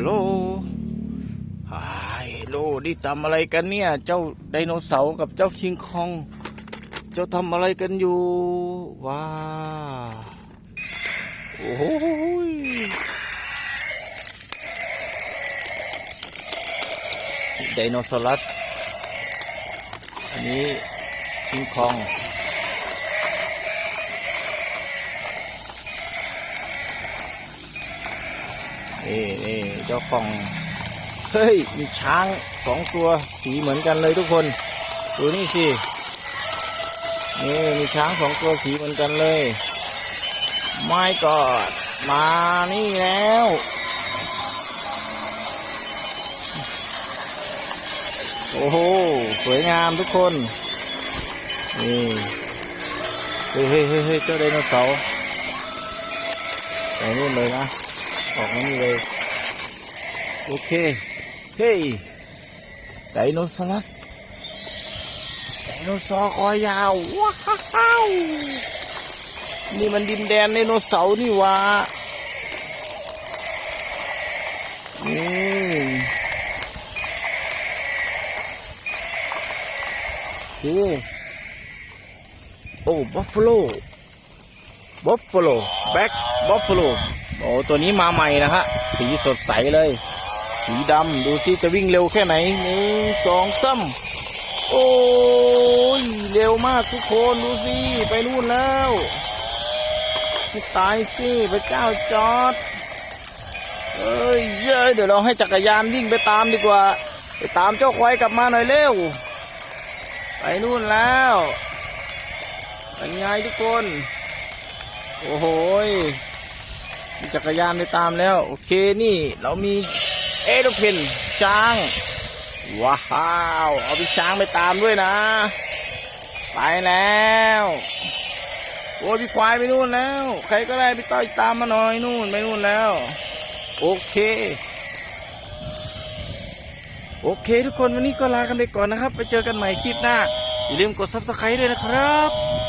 ลโลฮายฮัลโลนี่ทำอะไรกันเนี่ย เจ้าไดโนเสาร์กับเจ้าคิงคอง เจ้าทำอะไรกันอยู่ ว้า โอ้ยไดโนเสาร์อันนี้คิงคอง นี่นี่เจ้าของ เฮ้ย มีช้างสองตัวสีเหมือนกันเลยทุกคนดูนี่สินี่มีช้างสองตัวสีเหมือนกันเลยไม่กอดมานี่แล้วโอ้โห สวยงามทุกคน นี่ เฮ้ยเฮ้ยเฮ้ยเฮ้ยเจ้าไดโนเสาร์ไปนู่นเลยนะ ออกมานี่เลย โอเค เฮ้ย ไดโนเสาร์ไดโนเสาร์คอยาว ว้าว นี่มันดินแดนไดโนเสาร์นี่วะนี่โอ้โอ้บัฟฟาโลบัฟฟาโลแบ็กบัฟฟาโล โอ้ตัวนี้มาใหม่นะฮะสีสดใสเลย สีดำดูที่จะวิ่งเร็วแค่ไหนหนึ่งสองสามโอ้ยเร็วมากทุกคนดูสิไปนู่นแล้วตายสิพระเจ้าจอดเอ้ยเย้เดี๋ยวเราให้จักรยานวิ่งไปตามดีกว่า ไปตามเจ้าควายกลับมาหน่อยเร็ว ไปนู่นแล้วเป็นไงทุกคน โอ้โห จักรยานไปตามแล้ว โอเคนี่เรามีเอโรเพนช้าง ว้าวเอาพี่ช้างไปตามด้วยนะ ไปแล้วโอ้ยพี่ควายไปนู่นแล้ว ใครก็ได้ไปต่อยตามมาหน่อยนู่นไปนู่นแล้ว โอเค โอเค ทุกคนวันนี้ก็ลากันไปก่อนนะครับ ไปเจอกันใหม่คลิปหน้า อย่าลืมกด subscribe ด้วยนะครับ